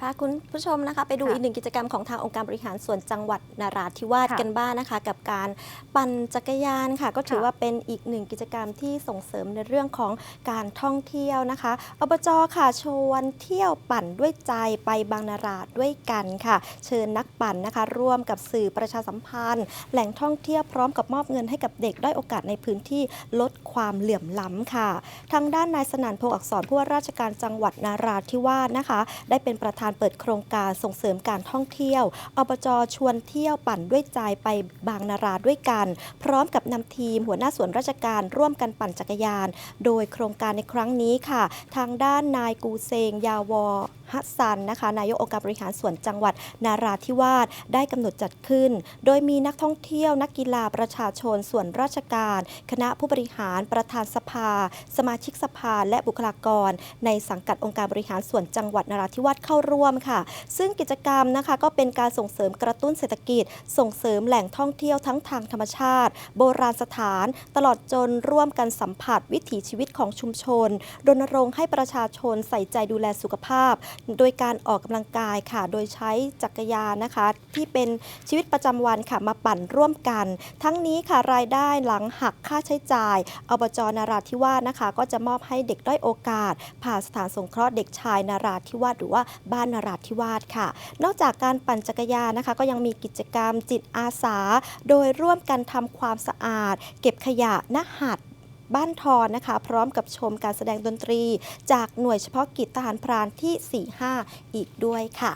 พาคุณผู้ชมนะคะ ไปดูค่ะอีกหนึ่งกิจกรรมของทางองค์การบริหารส่วนจังหวัดนาราธิวาสค่ะกันบ้างนะคะ กับการปั่นจักรยานค่ะ ก็ถือค่ะว่าเป็นอีกหนึ่งกิจกรรมที่ส่งเสริมในเรื่องของการท่องเที่ยวนะคะอบจค่ะชวนเที่ยวปั่นด้วยใจไปบางนาราด้วยกันค่ะ เชิญนักปั่นนะคะ ร่วมกับสื่อประชาสัมพันธ์ แหล่งท่องเที่ยวพร้อมกับมอบเงินให้กับเด็กด้อยโอกาสในพื้นที่ลดความเหลื่อมล้ำค่ะ ทางด้านนายสนั่นพงษ์อักษรผู้ว่าราชการจังหวัดนาราธิวาสนะคะ ได้เป็นประธานเปิดโครงการส่งเสริมการท่องเที่ยว อบจชวนเที่ยวปั่นด้วยใจไปบางนาราด้วยกัน พร้อมกับนำทีมหัวหน้าส่วนราชการร่วมกันปั่นจักรยาน โดยโครงการในครั้งนี้ค่ะ ทางด้านนายกูเซงยาวอฮัสซันนะคะนายกองค์การบริหารส่วนจังหวัดนาราธิวาสได้กำหนดจัดขึ้น โดยมีนักท่องเที่ยวนักกีฬาประชาชนส่วนราชการ คณะผู้บริหารประธานสภา สมาชิกสภาและบุคลากร ในสังกัดองค์การบริหารส่วนจังหวัดนาราธิวาสเข้าร่วมค่ะ ซึ่งกิจกรรมนะคะก็เป็นการส่งเสริมกระตุ้นเศรษฐกิจ ส่งเสริมแหล่งท่องเที่ยวทั้งทางธรรมชาติ โบราณสถาน ตลอดจนร่วมกันสัมผัสวิถีชีวิตของชุมชน รณรงค์ให้ประชาชนใส่ใจดูแลสุขภาพ โดยการออกกำลังกายค่ะ โดยใช้จักรยานนะคะ ที่เป็นชีวิตประจำวันค่ะมาปั่นร่วมกัน ทั้งนี้ค่ะรายได้หลังหักค่าใช้จ่ายอบจนาราธิวาสนะคะ ก็จะมอบให้เด็กด้อยโอกาส ผ่าสถานสงเคราะห์เด็กชายนาราธิวาสหรือว่าบ้านนราธิวาสค่ะ นอกจากการปั่นจักรยานนะคะ ก็ยังมีกิจกรรมจิตอาสา โดยร่วมกันทำความสะอาด เก็บขยะณหัดบ้านทอนนะคะ พร้อมกับชมการแสดงดนตรี จากหน่วยเฉพาะกิจทหารพรานที่ 45 อีกด้วยค่ะ